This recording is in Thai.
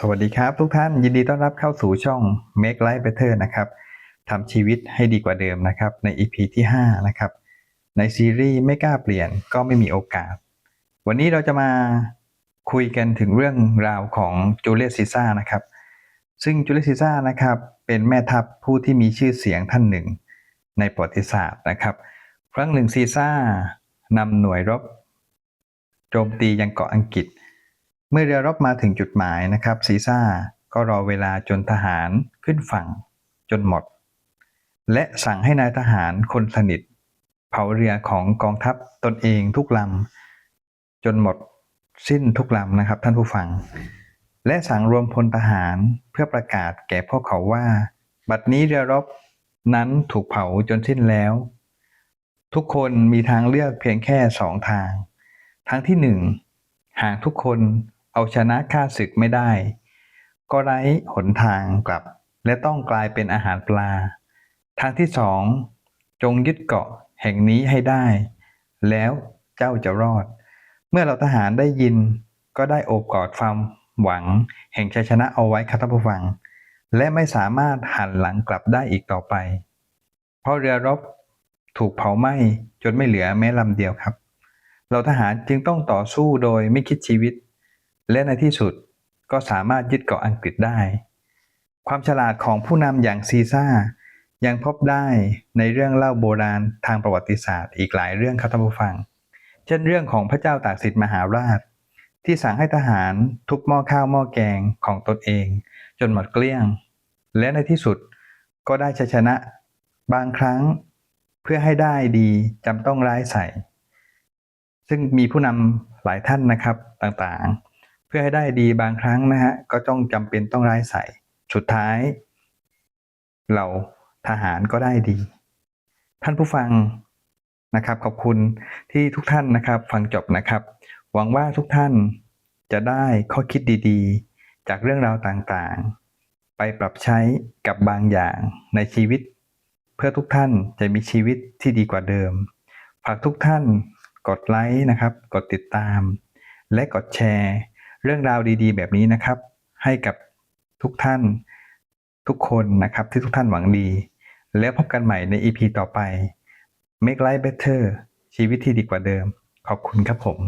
สวัสดีครับทุกท่านยินดีต้อนรับเข้าสู่ช่อง Make Life Better นะครับทำชีวิตให้ดีกว่าเดิมนะครับ ใน EP ที่ 5 นะครับ ในซีรีส์ไม่กล้าเปลี่ยนก็ไม่มีโอกาส วันนี้เราจะมาคุยกันถึงเรื่องราวของจูเลียสซีซ่านะครับ ซึ่งจูเลียสซีซ่านะครับเป็นแม่ทัพผู้ที่มีชื่อเสียงท่านหนึ่ง ในประวัติศาสตร์นะครับ ครั้งหนึ่งซีซ่านำหน่วยรบโจมตียังเกาะอังกฤษ เมื่อเรือรบมาถึงจุดหมายนะครับซีซ่าก็รอเวลาจนทหารขึ้นฝั่งจนหมด และสั่งให้นายทหารคนสนิท เผาเรือของกองทัพตนเองทุกลำจนหมดสิ้นทุกลำนะครับท่านผู้ฟัง และสั่งรวมพลทหารเพื่อประกาศแก่พวกเขาว่า บัดนี้เรือรบนั้นถูกเผาจนสิ้นแล้ว ทุกคนมีทางเลือกเพียงแค่สองทาง ทางที่หนึ่งหากทุกคน เอาชนะข้าศึกไม่ได้ ก็ไร้หนทางกลับ และต้องกลายเป็นอาหารปลา ทางที่สองจงยึดเกาะแห่งนี้ให้ได้ แล้วเจ้าจะรอด เมื่อเราทหารได้ยินก็ได้โอบกอดความหวัง แห่งชัยชนะเอาไว้ครับท่านผู้ฟัง และไม่สามารถหันหลังกลับได้อีกต่อไป เพราะเรือรบถูกเผาไหม้จนไม่เหลือแม้ลำเดียวครับ เราทหารจึงต้องต่อสู้โดยไม่คิดชีวิต และในที่สุดก็สามารถยึดเกาะอังกฤษได้ ความฉลาดของผู้นำอย่างซีซ่ายังพบได้ในเรื่องเล่าโบราณทางประวัติศาสตร์ อีกหลายเรื่องครับท่านผู้ฟัง เช่นเรื่องของพระเจ้าตากสินมหาราช ที่สั่งให้ทหารทุบหม้อข้าวหม้อแกงของตนเอง จนหมดเกลี้ยง และในที่สุดก็ได้ชัยชนะ บางครั้งเพื่อให้ได้ดีจำต้องร้ายใส่ ซึ่งมีผู้นำหลายท่านนะครับต่างๆ เพื่อให้ได้ดีบางครั้งนะฮะก็ต้องจำเป็นต้องร้ายใส่สุดท้าย เราทหารก็ได้ดี ท่านผู้ฟังนะครับ ขอบคุณที่ทุกท่านนะครับ ฟังจบนะครับ หวังว่าทุกท่านจะได้ข้อคิดดีๆ จากเรื่องราวต่างๆ ไปปรับใช้กับบางอย่างในชีวิต เพื่อทุกท่านจะมีชีวิตที่ดีกว่าเดิม ฝากทุกท่านกดไลค์นะครับ กดติดตาม และกดแชร์ เรื่องราวดีๆ แบบนี้นะครับ ให้กับทุกท่านทุกคนนะครับที่ทุกท่านหวังดี แล้วพบกันใหม่ใน EP ต่อไป Make Life Better ชีวิตที่ดีกว่าเดิม ขอบคุณครับผม